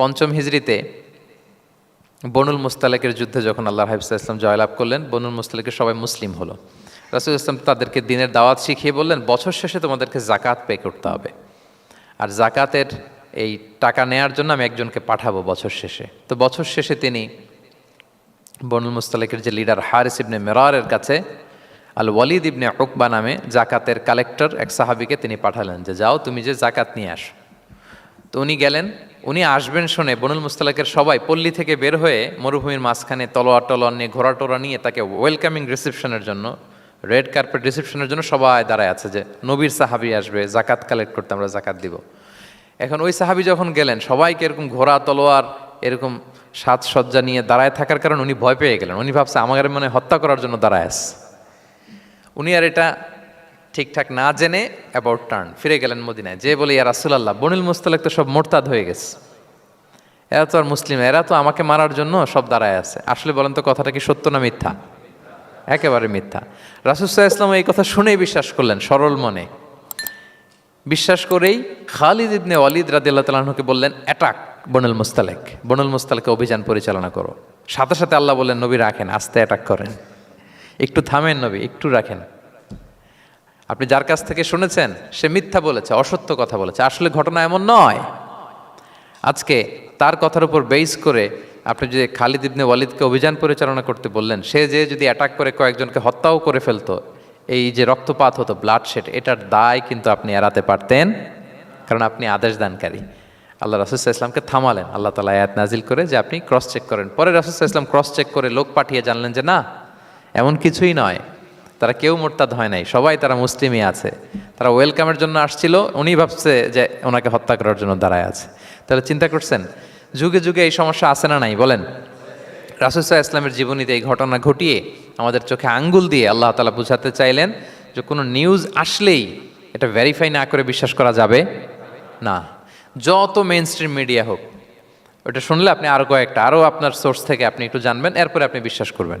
পঞ্চম হিজড়িতে বনুল মুস্তালেকের যুদ্ধে যখন আল্লাহ হাবিবুল্লাহ ইসলাম জয়লাভ করলেন, বনুল মুস্তালেকের সবাই মুসলিম হলো। রাসুল ইসলাম তাদেরকে দিনের দাওয়াত শিখিয়ে বললেন, বছর শেষে তোমাদেরকে জাকাত পে করতে হবে। আর জাকাতের এই টাকা নেয়ার জন্য আমি একজনকে পাঠাবো বছর শেষে। তো বছর শেষে তিনি বনুল মুস্তালেকের যে লিডার হারিস ইবনে মেরারের কাছে আল ওয়ালিদ ইবনে উকবা নামে জাকাতের কালেক্টর এক সাহাবিকে তিনি পাঠালেন যে, যাও তুমি যে জাকাত নিয়ে আসো। তো উনি গেলেন উনি আসবেন শুনে, বনুল মুস্তালাকের সবাই পল্লী থেকে বের হয়ে মরুভূমির মাঝখানে তলোয়ার টলোয়ার নিয়ে, ঘোড়া টোরা নিয়ে তাকে ওয়েলকামিং রিসেপশনের জন্য রেড কার্পেট রিসেপশনের জন্য সবাই দাঁড়ায় আছে যে, নবীর সাহাবি আসবে, জাকাত কালেক্ট করতে আমরা জাকাত দিব। এখন ওই সাহাবি যখন গেলেন, সবাইকে এরকম ঘোড়া, তলোয়ার, এরকম সাজসজ্জা নিয়ে দাঁড়ায় থাকার কারণে উনি ভয় পেয়ে গেলেন। উনি ভাবছে, আমাদের মনে হত্যা করার জন্য দাঁড়ায় আছে। উনি আর এটা ঠিকঠাক না জেনে অ্যাবাউট টার্ন ফিরে গেলেন মদিনায়। যে বলে, ইয়া রাসুলাল্লাহ, বনিল মুস্তালেক তো সব মোরতাদ হয়ে গেছে। এরা তো আর মুসলিম, এরা তো আমাকে মারার জন্য সব দাঁড়ায় আছে। আসলে বলেন তো, কথাটা কি সত্য না মিথ্যা? একেবারে মিথ্যা। রাসুসাহ ইসলাম এই কথা শুনেই বিশ্বাস করলেন, সরল মনে। বিশ্বাস করেই খালিদ ইবনে ওয়ালিদ রাদিল্লাহ তালাহকে বললেন অ্যাটাক বনুল মুস্তালেক। বনুল মুস্তালেকে অভিযান পরিচালনা করো। সাথে সাথে আল্লাহ বললেন, নবী রাখেন, আস্তে অ্যাটাক করেন। একটু থামেন নবী, একটু রাখেন। আপনি যার কাছ থেকে শুনেছেন, সে মিথ্যা বলেছে, অসত্য কথা বলেছে। আসলে ঘটনা এমন নয়। আজকে তার কথার উপর বেস করে আপনি যে খালিদ ইবনে ওয়ালিদকে অভিযান পরিচালনা করতে বললেন, সে যে যদি অ্যাটাক করে কয়েকজনকে হত্যাও করে ফেলতো, এই যে রক্তপাত হতো ব্লাড শেড এটার দায় কিন্তু আপনি এড়াতে পারতেন, কারণ আপনি আদেশ দানকারী। আল্লাহ রাসুসাহ ইসলামকে থামালেন। আল্লাহ তালা আয়াত নাজিল করে যে আপনি ক্রস চেক করেন। পরে রাসুসাহ ইসলাম ক্রস চেক করে লোক পাঠিয়ে জানলেন যে না, এমন কিছুই নয়। তারা কেউ মোরতাদ হয় নাই, সবাই তারা মুসলিমই আছে। তারা ওয়েলকামের জন্য আসছিল, উনি ভাবছে যে ওনাকে হত্যা করার জন্য দাঁড়ায় আছে। তাহলে চিন্তা করছেন, যুগে যুগে এই সমস্যা আছে না নাই? বলেন রাসুসাহ ইসলামের জীবনীতে এই ঘটনা ঘটিয়ে আমাদের চোখে আঙ্গুল দিয়ে আল্লাহ তালা বুঝাতে চাইলেন যে কোনো নিউজ আসলেই এটা ভেরিফাই না করে বিশ্বাস করা যাবে না। যত মেন স্ট্রিম মিডিয়া হোক, ওটা শুনলে আপনি আরও কয়েকটা আরও আপনার সোর্স থেকে আপনি একটু জানবেন, এরপরে আপনি বিশ্বাস করবেন।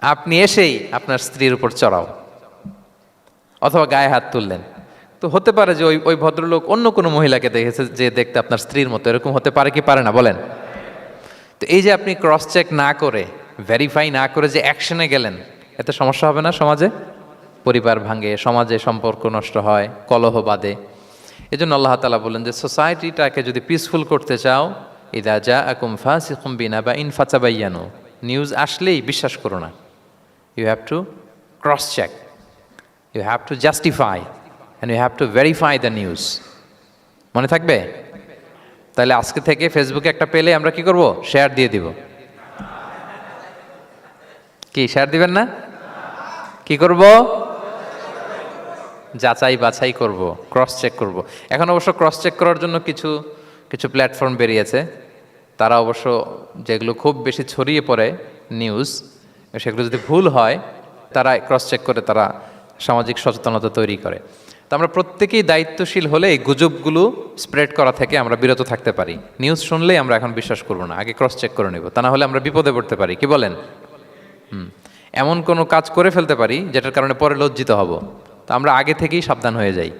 আপনি এসেই আপনার স্ত্রীর উপর চড়াও। অথবা গায়ে হাত তুললেন। তো হতে পারে যে ওই ওই ভদ্রলোক অন্য কোনো মহিলাকে দেখেছে যে দেখতে আপনার স্ত্রীর মতো। এরকম হতে পারে কি পারে না? বলেন। তো এই যে আপনি ক্রস চেক না করে ভেরিফাই না করে যে অ্যাকশনে গেলেন, এতে সমস্যা হবে না সমাজে? পরিবার ভাঙে, সমাজে সম্পর্ক নষ্ট হয়, কলহ বাদে এই জন্য আল্লাহ তালা বলেন যে সোসাইটিটাকে যদি পিসফুল করতে চাও, ইদা যা আকুম ফাসিকুম বিনা বা ইনফাচাবাইয়ানো নিউজ আসলেই বিশ্বাস করো না। You have to cross check you have to justify and you have to verify the news মনে থাকবে? তাহলে আজকে থেকে ফেসবুকে একটা পেলে আমরা কি করব? শেয়ার দিয়ে দিব। কি শেয়ার দিবেন না? কি করব? যাচাই বাছাই করব ক্রস চেক করব। এখন অবশ্য ক্রস চেক করার জন্য কিছু কিছু প্ল্যাটফর্ম বেরিয়েছে। তারা অবশ্য যেগুলো খুব বেশি ছড়িয়ে পড়ে নিউজ সেগুলো যদি ভুল হয়, তারা ক্রস চেক করে তারা সামাজিক সচেতনতা তৈরি করে। তো আমরা প্রত্যেকেই দায়িত্বশীল হলে এই গুজবগুলো স্প্রেড করা থেকে আমরা বিরত থাকতে পারি। নিউজ শুনলেই আমরা এখন বিশ্বাস করব না, আগে ক্রস চেক করে নেব, তা না হলে আমরা বিপদে পড়তে পারি। কি বলেন? হুম, এমন কোনো কাজ করে ফেলতে পারি, যেটার কারণে পরে লজ্জিত হব। তো আমরা আগে থেকেই সাবধান হয়ে যাই।